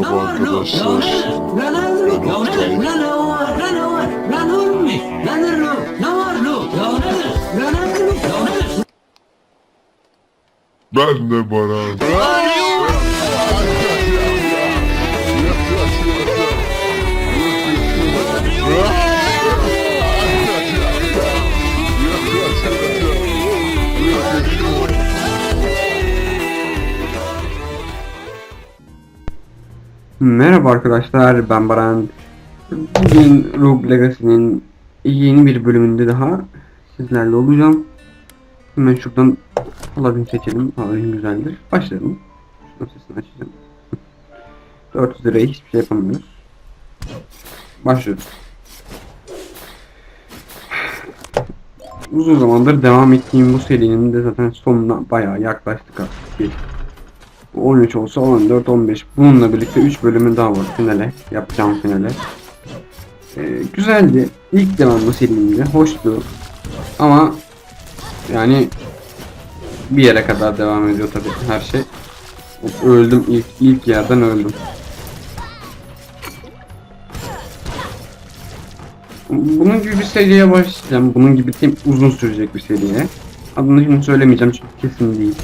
Merhaba arkadaşlar. Ben Ya Oktay. Merhaba arkadaşlar ben Baran. Bugün Rogue Legacy'nin yeni bir bölümünde daha sizlerle olacağım. Hemen şuradan Paladin seçelim. Paladin güzeldir. Başlayalım. Şuradan sesini açacağım. 400 liraya hiçbir şey yapamıyoruz. Başlıyoruz. Uzun zamandır devam ettiğim bu serinin de zaten sonuna bayağı yaklaştık artık. 13 olsa 14, 15. Bununla birlikte 3 bölümü daha var finale. Yapacağım finale. Ee, güzeldi. İlk devamlı serimdi. Hoştu. Ama yani bir yere kadar devam ediyor tabii her şey. Öldüm ilk ilk yerden öldüm. Bunun gibi bir seriye başlayacağım. Bunun gibi tem- uzun sürecek bir seriye. Adını şimdi söylemeyeceğim çünkü kesin değil.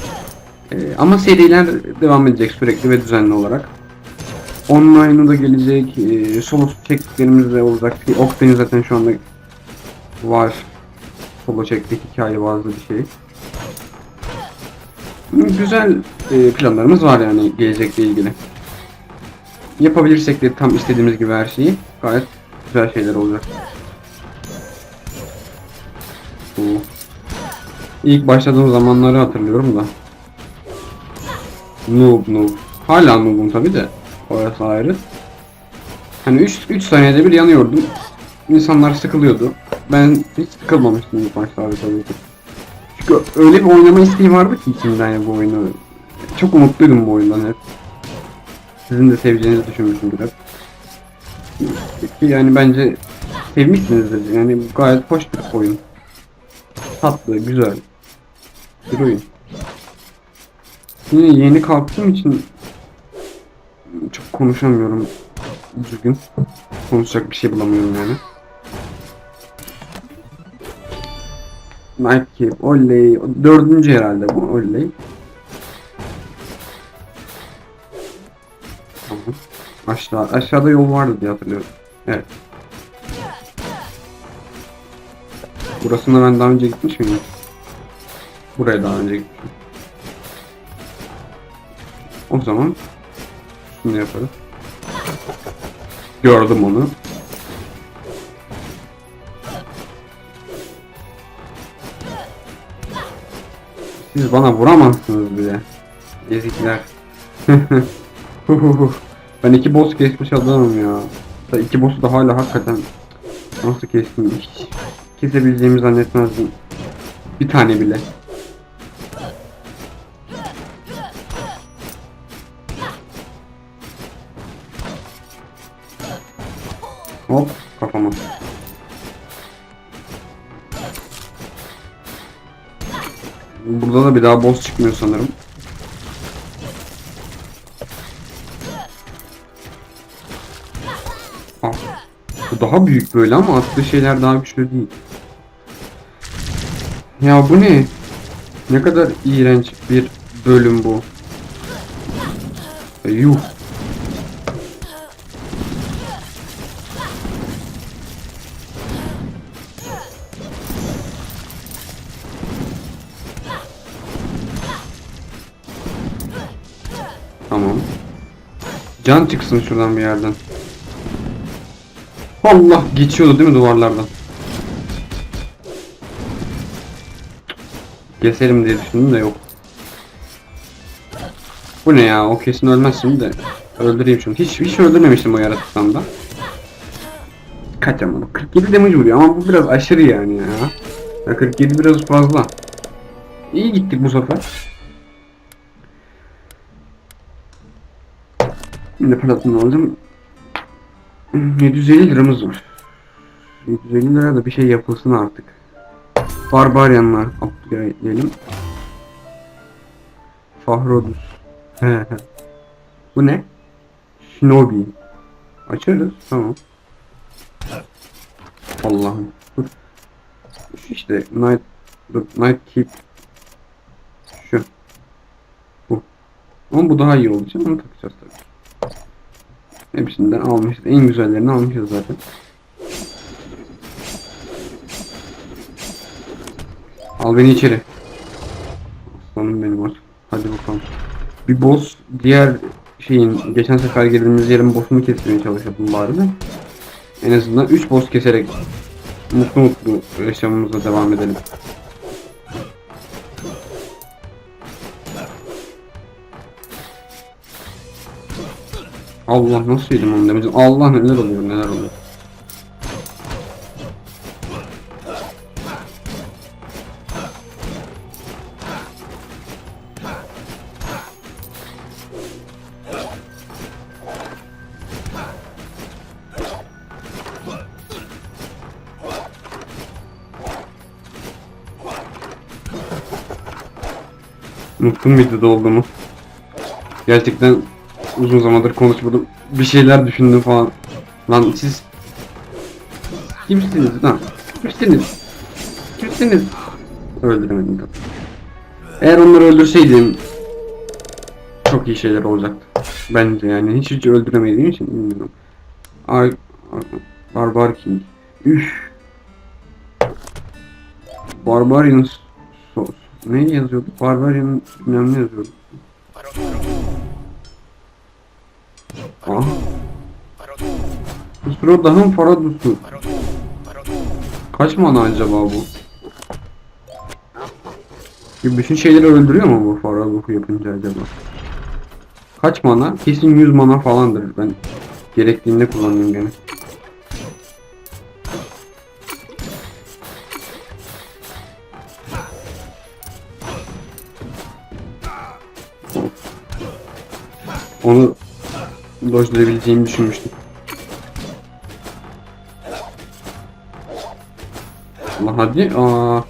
Ee, ama seriler devam edecek sürekli ve düzenli olarak. Online'ı da gelecek, e, solo çektiklerimiz de olacak. Ki Octane zaten şu anda var. Solo çektik hikaye bazı bir şey. Güzel e, planlarımız var yani gelecekle ilgili. Yapabilirsek de tam istediğimiz gibi her şeyi gayet güzel şeyler olacak. Bu. İlk başladığım zamanları hatırlıyorum da. Noob noob. Hala noob'um tabi de. Orası ayrı. Hani 3 3 saniyede bir yanıyordum. İnsanlar sıkılıyordu. Ben hiç sıkılmamıştım ilk başlarda tabii ki. Çünkü öyle bir oynama isteği vardı ki içimden ya bu oyunu. Çok umutluydum bu oyundan hep. Sizin de seveceğinizi düşünmüşümdür hep. Ki yani bence sevmişsinizdir. Yani gayet hoş bir oyun. Tatlı, güzel. Bir oyun. Yine yeni kalktığım için çok konuşamıyorum düzgün. Konuşacak bir şey bulamıyorum yani. Nike, Oley, dördüncü herhalde bu Oley. Tamam. Aşağı, aşağıda yol vardı diye hatırlıyorum. Evet. Burasına ben daha önce gitmiş miyim? Buraya daha önce gitmişim. O zaman şunu yaparız. Gördüm onu. Siz bana vuramazsınız bile. Ezikler. ben iki boss kesmiş adamım ya. Da iki boss'u da hala hakikaten nasıl kestim hiç kesebileceğimi zannetmezdim. Bir tane bile. Da bir daha boss çıkmıyor sanırım. Ah. Bu daha büyük böyle ama attığı şeyler daha güçlü değil. Ya bu ne? Ne kadar iğrenç bir bölüm bu. E, Yuh. Can çıksın şuradan bir yerden. Allah geçiyordu değil mi duvarlardan? Keserim diye düşündüm de yok. Bu ne ya? O kesin ölmez şimdi de. Öldüreyim şunu. Hiç hiç öldürmemiştim o yaratıktan da. Kaç ama? 47 damage vuruyor ama bu biraz aşırı yani ya. ya 47 biraz fazla. İyi gittik bu sefer. Şimdi platını alacağım. 750 liramız var. 750 lira da bir şey yapılsın artık. Barbaryanlar upgrade'leyelim. Fahrodus. Bu ne? Shinobi. Açarız. Tamam. Allah'ım. İşte Night dur, Night Keep. Şu. Bu. Ama bu daha iyi olacak. Onu takacağız tabii. Hepsinden almışız. En güzellerini almışız zaten. Al beni içeri. Aslanım benim aç. Hadi bakalım. Bir boss diğer şeyin geçen sefer girdiğimiz yerin boss'unu kesmeye çalışalım bari de. En azından 3 boss keserek mutlu mutlu yaşamımıza devam edelim. Allah nasıl yedim onu demedim. Allah neler oluyor neler oluyor. Unuttum videoda olduğumu. Gerçekten uzun zamandır konuşmadım. Bir şeyler düşündüm falan. Lan siz kimsiniz lan? Kimsiniz? Kimsiniz? Öldüremedim tabii. Eğer onları öldürseydim çok iyi şeyler olacaktı. Bence yani hiç hiç öldüremediğim için bilmiyorum. Ar Barbar King. Üf. Barbarian so ne yazıyordu? Barbarian bilmem ne yazıyordu. Ah. Kusura dahın Faradusu. Kaç mana acaba bu? Bütün şeyleri öldürüyor mu bu Faradusu yapınca acaba? Kaç mana? Kesin 100 mana falandır. Ben gerektiğinde kullanayım gene. Onu dojlayabileceğimi düşünmüştüm. Allah hadi. Aa.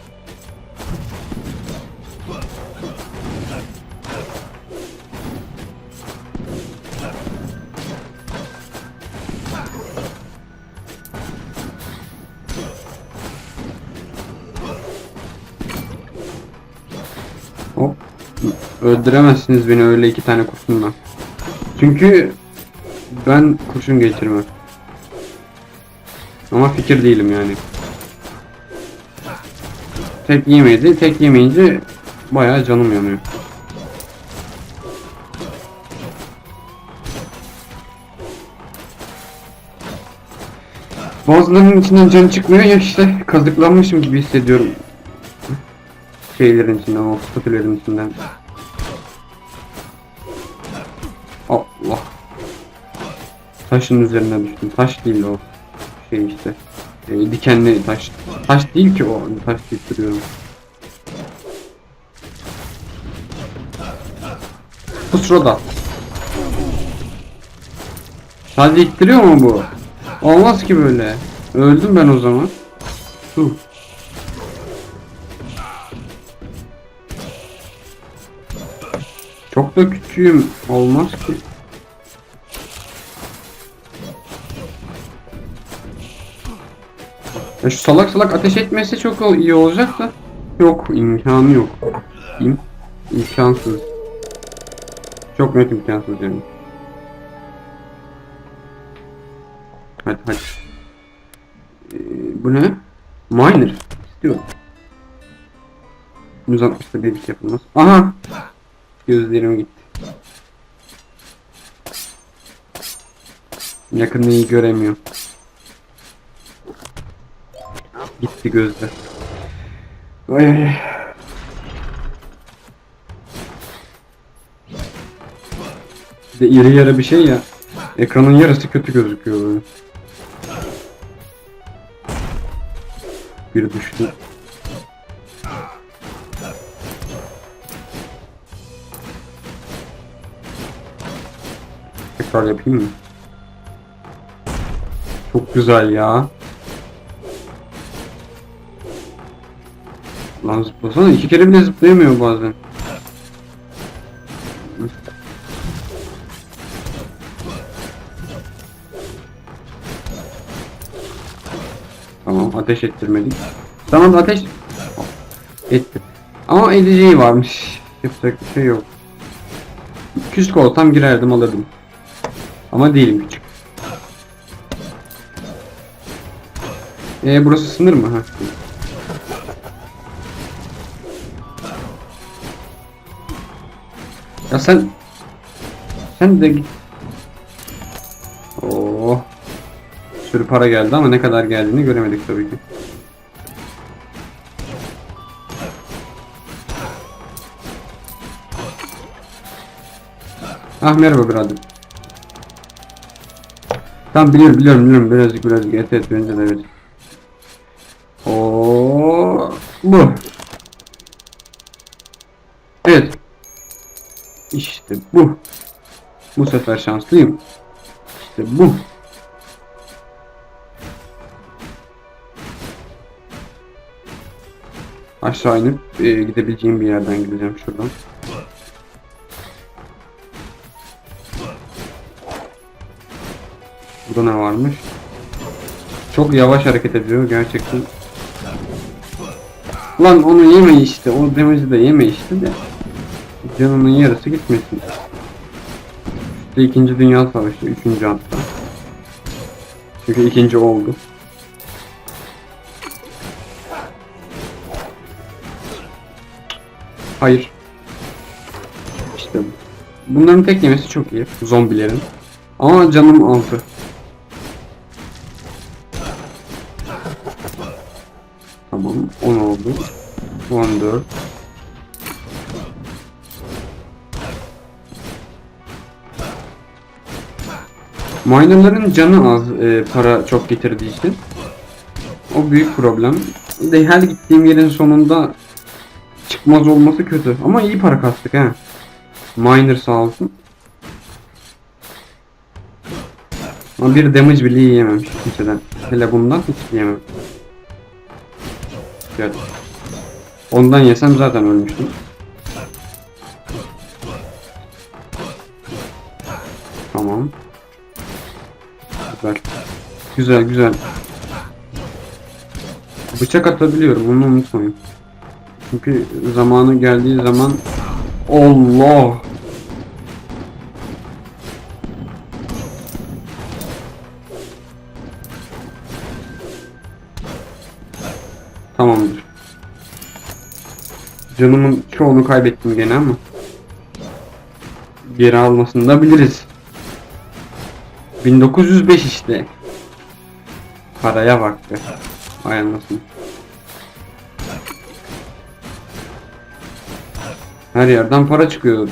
Öldüremezsiniz beni öyle iki tane kurşunla. Çünkü ben kurşun geçirmem. Ama fikir değilim yani. Tek yemedi. Tek yemeyince bayağı canım yanıyor. Bazılarının içinden can çıkmıyor ya işte kazıklanmışım gibi hissediyorum. Şeylerin içinden, o statülerin içinden. Taşın üzerine düştüm. Taş değil o. Şey işte. E, dikenli taş. Taş değil ki o. Taş deyip duruyorum. Pusroda. Sadece ittiriyor mu bu? Olmaz ki böyle. Öldüm ben o zaman. Su. Çok da küçüğüm. Olmaz ki. Ya şu salak salak ateş etmesi çok iyi olacak da. Yok imkanı yok. İm imkansız. Çok net imkansız yani. Hadi hadi. Ee, bu ne? Miner. İstiyorum. 160'da bir şey yapılmaz. Aha! Gözlerim gitti. Yakında iyi göremiyor. Gitti gözler. Ay ay ay. Bir de iri yarı bir şey ya. Ekranın yarısı kötü gözüküyor böyle. Bir düştü. Tekrar yapayım mı? Çok güzel ya. Lan zıplasana iki kere bile zıplayamıyor bazen. Tamam ateş ettirmedik. Tamam ateş ettim. Ama edeceği varmış. Yapacak bir şey yok. Küçük olsam girerdim alırdım. Ama değilim küçük. Ee burası sınır mı? Ha. Sen sen de git. Oo. Sürü para geldi ama ne kadar geldiğini göremedik tabii ki. Ah merhaba birader. Tamam biliyorum biliyorum biliyorum birazcık birazcık et et bence de evet. Oo bu. Evet. İşte bu. Bu sefer şanslıyım. İşte bu. Aşağı inip e, gidebileceğim bir yerden gideceğim şuradan. Burada ne varmış? Çok yavaş hareket ediyor gerçekten. Lan onu yeme işte. O damage'i de yeme işte de. Canının yarısı gitmesin. İşte ikinci Dünya Savaşı. Üçüncü hatta. Çünkü ikinci oldu. Hayır. İşte bu. Bunların tek yemesi çok iyi. Zombilerin. Ama canım altı. Tamam 10 oldu. 14. Minerların canı az e, para çok getirdiği için. O büyük problem. De her gittiğim yerin sonunda çıkmaz olması kötü. Ama iyi para kastık ha. Miner sağ olsun. Ama bir damage bile yiyememiş kimseden. Hele bundan hiç yiyemem. Gel. Ondan yesem zaten ölmüştüm. Güzel. Güzel güzel. Bıçak atabiliyorum onu unutmayın. Çünkü zamanı geldiği zaman Allah Tamamdır. Canımın çoğunu kaybettim gene ama geri almasını da biliriz. 1905 işte. Paraya bak be. Vay anasını. Her yerden para çıkıyor.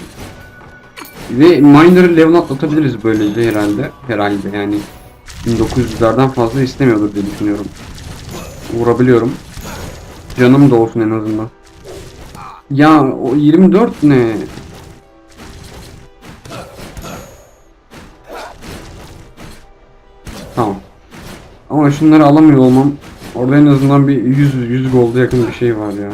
Ve miner'ı level atlatabiliriz böylece herhalde. Herhalde yani. 1900'lerden fazla istemiyordur diye düşünüyorum. Vurabiliyorum. Canım da olsun en azından. Ya o 24 ne? Ama şunları alamıyor olmam orada en azından bir 100 100 golda yakın bir şey var ya.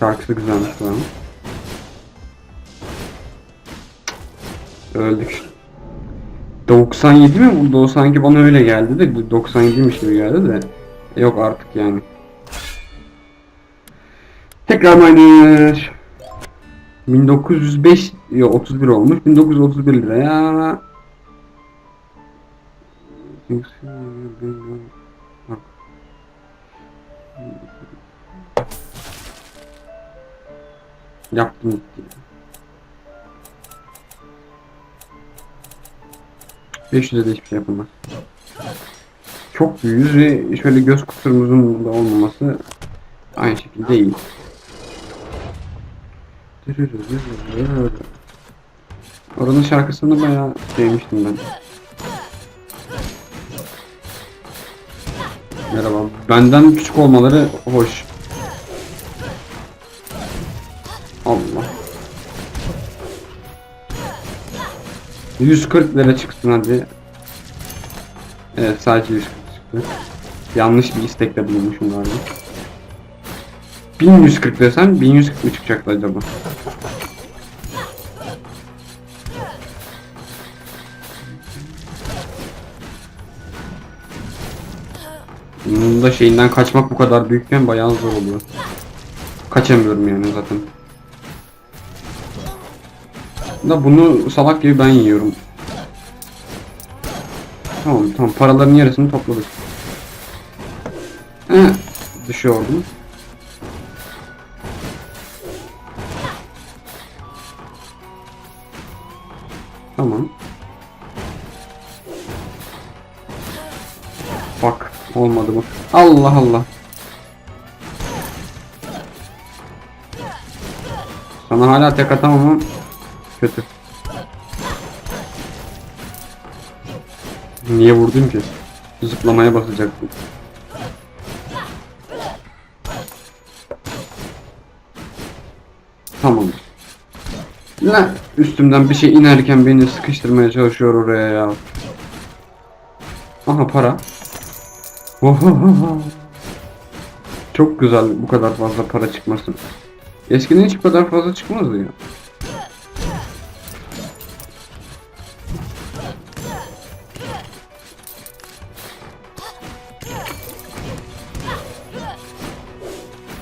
Şarkısı güzelmiş ama. Öldük. 97 mi buldu? O sanki bana öyle geldi de 97'miş gibi geldi de. Yok artık yani. Tekrar miner. 1905 yok 31 olmuş. 1931 lira ya. Bak. Yaptım gitti. 500'e de hiçbir şey yapılmaz. Çok büyüğüz ve şöyle göz kusurumuzun da olmaması aynı şekilde iyi. Oranın şarkısını bayağı sevmiştim ben. Merhaba. Benden küçük olmaları hoş. Allah. 140 lira çıksın hadi. Evet sadece 140 çıktı. Yanlış bir istekte bulunmuşum galiba. 1140 desen 1140 mı çıkacaktı acaba? Bunun da şeyinden kaçmak bu kadar büyükken bayağı zor oluyor. Kaçamıyorum yani zaten. Da bunu salak gibi ben yiyorum. Tamam tamam paraların yarısını topladık. Heh, düşüyordum. Allah Allah. Sana hala tek atamam kötü. Niye vurdum ki? Zıplamaya basacaktım. Tamam. Ne? Üstümden bir şey inerken beni sıkıştırmaya çalışıyor oraya ya. Aha para. Çok güzel bu kadar fazla para çıkması. Eskiden hiç bu kadar fazla çıkmazdı ya.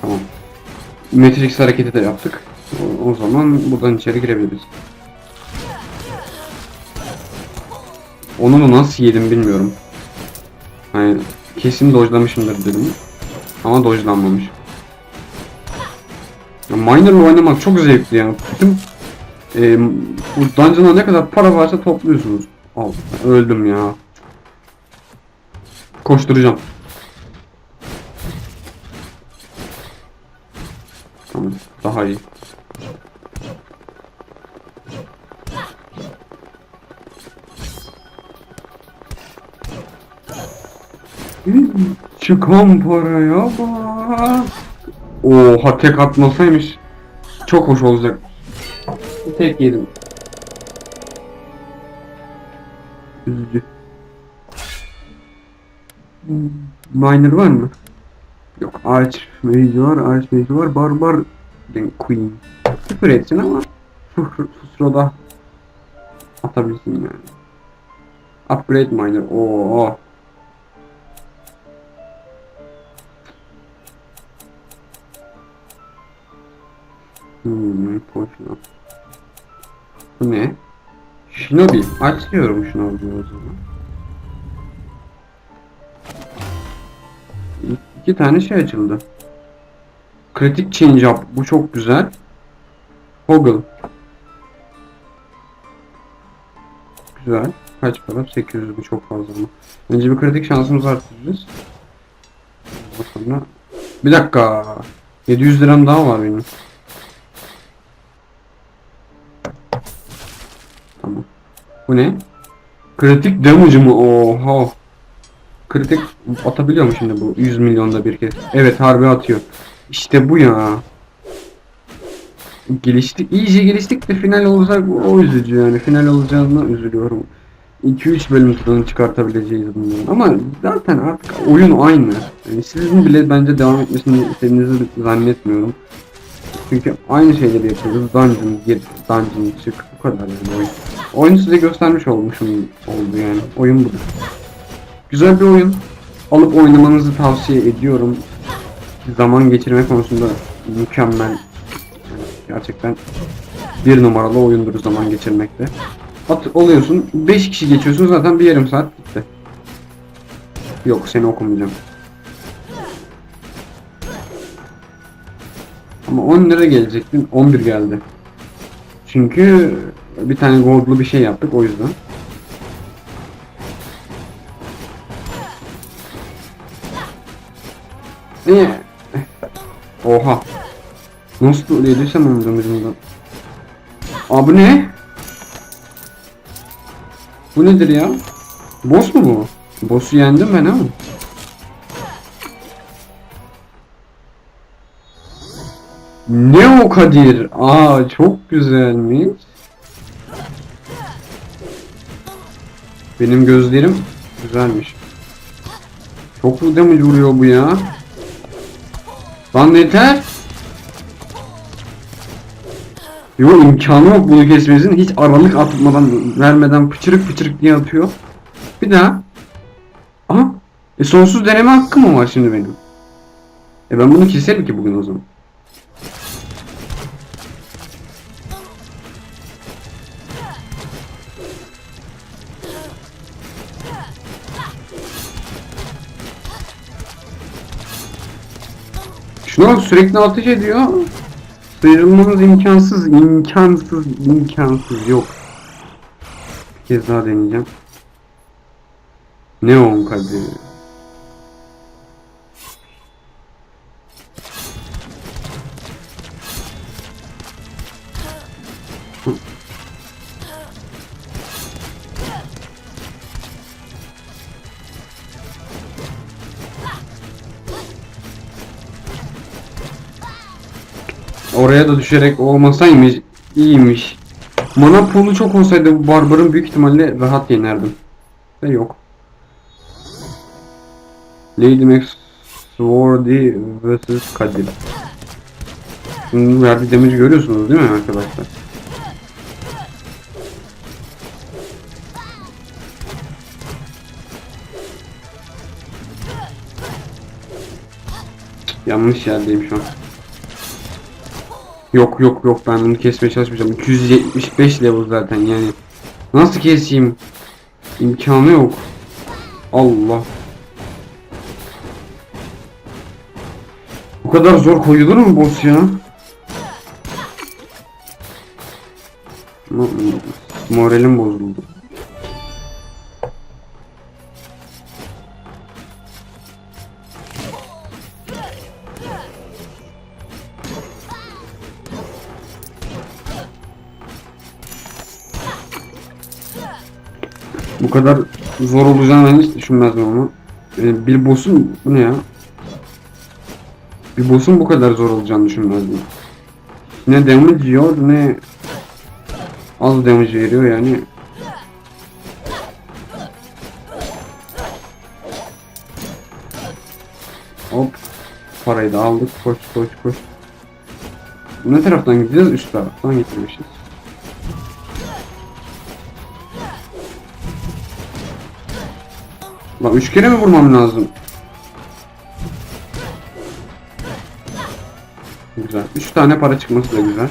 Tamam. Matrix hareketi de yaptık. O, o zaman buradan içeri girebiliriz. Onu mu nasıl yedim bilmiyorum. Hani kesin dojlamışımdır dedim. Ama dojlanmamış. Ya Miner'la oynamak çok zevkli yani. Bütün e, bu dungeon'a ne kadar para varsa topluyorsunuz. Al, öldüm ya. Koşturacağım. Tamam, daha iyi. Çıkan paraya bak. Oha tek atmasaymış. Çok hoş olacak. Tek yedim. Üzücü. Miner var mı? Yok Arch Mage var, Arch Mage var, Barbar Queen. Küfür etsin ama Fusro'da atabilsin yani. Upgrade Miner. Oo. Hmm, poşuna. Bu ne? Shinobi. Açıyorum Shinobi'yi o zaman. İki tane şey açıldı. Kritik change up. Bu çok güzel. Hoggle. Güzel. Kaç para? 800 bu çok fazla mı? Önce bir kritik şansımızı arttırırız. Sonra... Bir dakika. 700 liram daha var benim. Tamam. Bu ne? Kritik damage mı? Oha. Kritik atabiliyor mu şimdi bu 100 milyonda bir kez? Evet harbi atıyor. İşte bu ya. Geliştik, iyice geliştik de final olacak o üzücü yani. Final olacağına üzülüyorum. 2-3 bölüm tadını çıkartabileceğiz bundan. Ama zaten artık oyun aynı. Yani sizin bile bence devam etmesini istediğinizi zannetmiyorum. Çünkü aynı şeyleri yapıyoruz. Dungeon gir, dungeon çık. Bu kadar yani oyun. Oyunu size göstermiş olmuşum oldu yani. Oyun budur. Güzel bir oyun. Alıp oynamanızı tavsiye ediyorum. Zaman geçirme konusunda mükemmel. Gerçekten bir numaralı oyundur zaman geçirmekte. At oluyorsun 5 kişi geçiyorsun zaten bir yarım saat bitti. Yok seni okumayacağım. Ama 10 lira gelecektin 11 geldi. Çünkü bir tane gold'lu bir şey yaptık o yüzden. Ne? Oha. Nasıl yediysem onun ucundan. Abi ne? Bu nedir ya? Boss mu bu? Boss'u yendim ben ama. Ne o Kadir? Aa çok güzelmiş. Benim gözlerim güzelmiş. Çok mu damage vuruyor bu ya? Lan yeter. Yo imkanı yok bunu kesmesinin hiç aralık atmadan vermeden pıçırık pıçırık diye atıyor. Bir daha. Aha E sonsuz deneme hakkı mı var şimdi benim? E ben bunu keserim ki bugün o zaman. Şuna sürekli ateş ediyor. Sıyrılmamız imkansız, imkansız, imkansız yok. Bir kez daha deneyeceğim. Neon kadı. Oraya da düşerek olmasaymış iyiymiş. Mana pool'u çok olsaydı bu barbarın büyük ihtimalle rahat yenerdim. Ve yok. Lady Max Swordy vs Kadir. Bunun verdiği damage'i görüyorsunuz değil mi arkadaşlar? Yanlış yerdeyim şu an. Yok yok yok ben bunu kesmeye çalışmayacağım. 275 level zaten yani. Nasıl keseyim? İmkanı yok. Allah. Bu kadar zor koyulur mu boss ya? Mo- Moralim bozuldu. Bu kadar zor olacağını hiç düşünmezdim ama. Yani bir boss'un bu ne ya? Bir boss'un bu kadar zor olacağını düşünmezdim. Ne damage yiyor ne az damage veriyor yani. Hop. Parayı da aldık. Koş koş koş. Ne taraftan gideceğiz? Üst taraftan getirmişiz. Lan üç kere mi vurmam lazım? Güzel. Üç tane para çıkması da güzel.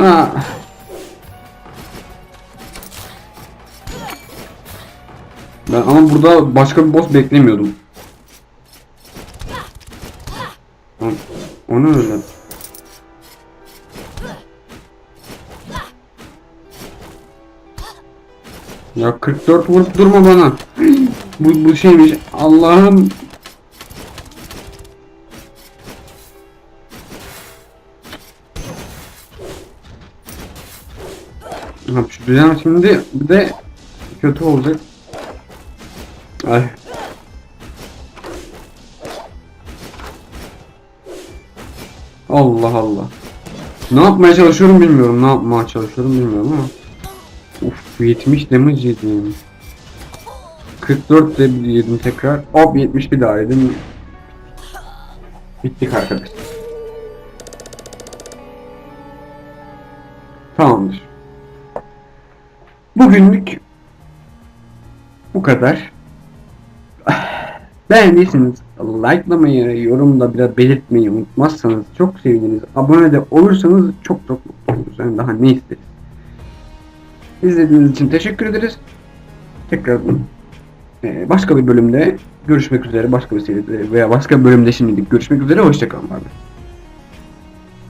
Aa. Ben ama burada başka bir boss beklemiyordum. O, o ne öyle? Ya 44 vurup durma bana. bu, bu şeymiş. Allah'ım. Hapşıracağım şimdi. Bir de kötü olacak. Ay. Allah Allah. Ne yapmaya çalışıyorum bilmiyorum. Ne yapmaya çalışıyorum bilmiyorum ama. Uf 70 damage yedim. 44 de yedim tekrar. Hop 70 bir daha yedim. Bittik arkadaşlar. Tamamdır. Bugünlük bu kadar. Beğendiyseniz likelamayı, yorumda biraz belirtmeyi unutmazsanız çok seviniriz. Abone de olursanız çok çok mutlu oluruz. Yani daha ne isteriz. İzlediğiniz için teşekkür ederiz. Tekrar e, başka bir bölümde görüşmek üzere. Başka bir seride veya başka bir bölümde şimdilik görüşmek üzere. Hoşçakalın. Bay.